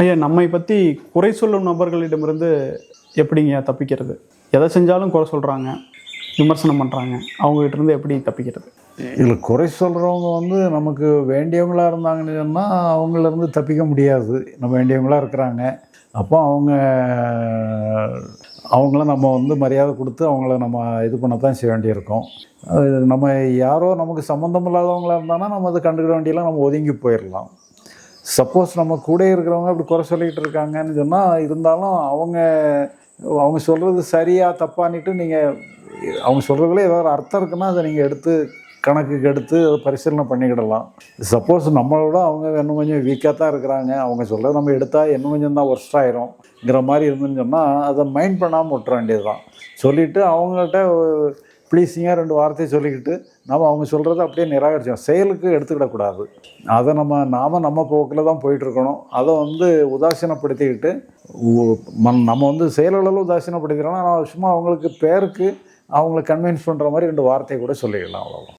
ஐயா நம்மை பற்றி குறை சொல்லும் நபர்களிடமிருந்து எப்படிங்க தப்பிக்கிறது? எதை செஞ்சாலும் குறை சொல்கிறாங்க விமர்சனம் பண்ணுறாங்க அவங்ககிட்ட இருந்து எப்படி தப்பிக்கிறது? இதில் குறை சொல்கிறவங்க வந்து நமக்கு வேண்டியவங்களா இருந்தாங்கன்னு சொன்னால் அவங்களேருந்து தப்பிக்க முடியாது. நம்ம வேண்டியவங்களாக இருக்கிறாங்க. அப்போ அவங்க அவங்கள நம்ம வந்து மரியாதை கொடுத்து அவங்கள நம்ம இது பண்ணத்தான் செய்ய வேண்டியிருக்கும். நம்ம யாரோ நமக்கு சம்மந்தம் இல்லாதவங்களா இருந்தாங்கன்னா நம்ம அதை கண்டுக்கிட வேண்டியெல்லாம் நம்ம ஒதுங்கி போயிடலாம் சப்போஸ் நம்ம கூட இருக்கிறவங்க அப்படி குறை சொல்லிக்கிட்டு இருக்காங்கன்னு சொன்னால் இருந்தாலும் அவங்க அவங்க சொல்கிறது சரியாக தப்பான்னுட்டு நீங்கள் அவங்க சொல்கிறதுல ஏதோ ஒரு அர்த்தம் இருக்குன்னா அதை நீங்கள் எடுத்து கணக்குக்கு எடுத்து அதை பரிசீலனை பண்ணிக்கிடலாம். சப்போஸ் நம்மளோட அவங்க இன்னும் கொஞ்சம் வீக்காக தான் இருக்கிறாங்க. அவங்க சொல்கிறத நம்ம எடுத்தால் இன்னும் கொஞ்சம் தான் ஒர்ஸ்ட் ஆயிரும்ங்கிற மாதிரி இருந்துன்னு சொன்னால் அதை மைண்ட் பண்ணாமல் விட்டுற வேண்டியது தான் சொல்லிவிட்டு அவங்கள்ட்ட ப்ளீஸிங்காக ரெண்டு வார்த்தையை சொல்லிக்கிட்டு நம்ம அவங்க சொல்கிறத அப்படியே நிராகரிச்சோம் செயலுக்கு எடுத்துக்கிடக்கூடாது. அதை நம்ம நாம் நம்ம போக்கில் தான் போயிட்டுருக்கணும். அதை வந்து உதாசீனப்படுத்திக்கிட்டு மன்- நம்ம வந்து செயலளவில் உதாசீனப்படுத்திக்கிறோம்னா சும்மா அவங்களுக்கு பேருக்கு அவங்கள கன்வின்ஸ் பண்ணுற மாதிரி ரெண்டு வார்த்தையை கூட சொல்லிக்கலாம் அவ்வளோதான்